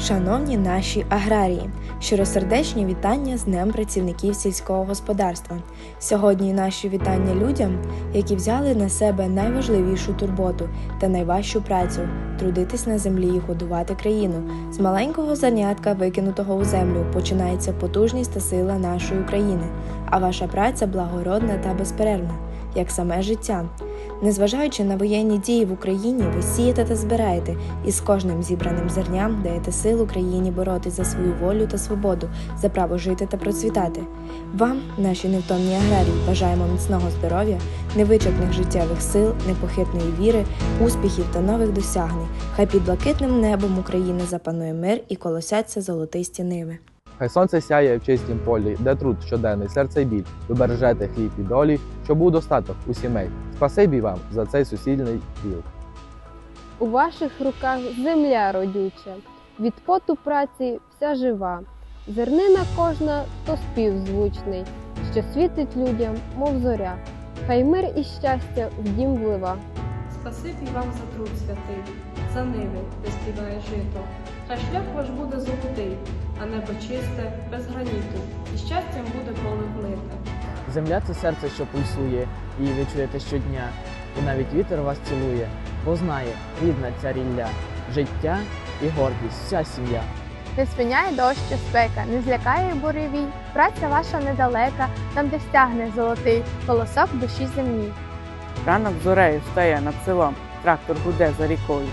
Шановні наші аграрії, щиросердечні вітання з Днем працівників сільського господарства. Сьогодні наші вітання людям, які взяли на себе найважливішу турботу та найважчу працю трудитись на землі і годувати країну. З маленького зернятка, викинутого у землю, починається потужність та сила нашої України. А ваша праця благородна та безперервна, як саме життя. Незважаючи на воєнні дії в Україні, ви сієте та збираєте, і з кожним зібраним зерням даєте силу країні боротись за свою волю та свободу, за право жити та процвітати. Вам, наші невтомні аграрії, бажаємо міцного здоров'я, невичерпних життєвих сил, непохитної віри, успіхів та нових досягнень. Хай під блакитним небом України запанує мир і колосяться золотисті ниви. Хай сонце сяє в чистім полі, де труд щоденний, серце й біль. Ви бережете хліб і долі, щоб був достаток у сімей. Спасибі вам за цей сусільний діл. У ваших руках земля родюча, від поту праці вся жива. Зернина кожна то спів звучний, що світить людям, мов зоря. Хай мир і щастя в дім влива. Спасибі вам за труд святий, за ниви, де співає жито. Хай шлях ваш буде золотий, а небо чисте, без граніту, і щастям буде поле вмите. Земля це серце, що пульсує, її ви чуєте щодня, і навіть вітер вас цілує, бо знає, рідна ця рілля, життя і гордість, вся сім'я. Не спиняє дощ чи спека, не злякає буревій. Праця ваша недалека, там, де стягне золотий колосок душі землі. Ранок зорею стає над селом, трактор гуде за рікою.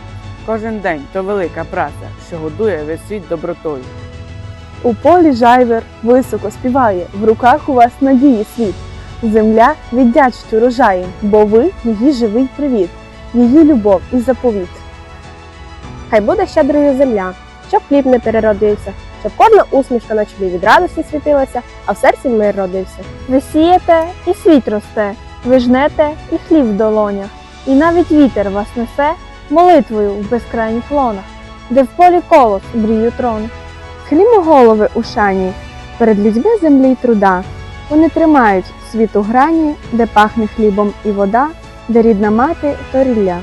Кожен день то велика праця, що годує весь світ добротою. У полі жайвер високо співає, в руках у вас надії світ. Земля віддячить урожаєм, бо ви її живий привіт, її любов і заповіт. Хай буде щедрою земля, щоб хліб не переродився, щоб кожна усмішка на чолі від радості світилася, а в серці мир родився. Ви сієте і світ росте, ви жнете і хліб в долонях, і навіть вітер вас несе молитвою в безкрайніх лонах, де в полі колос брію трон. Хлімо голови у шані, перед людьми землі й труда. Вони тримають світ у грані, де пахне хлібом і вода, де рідна мати то рілля.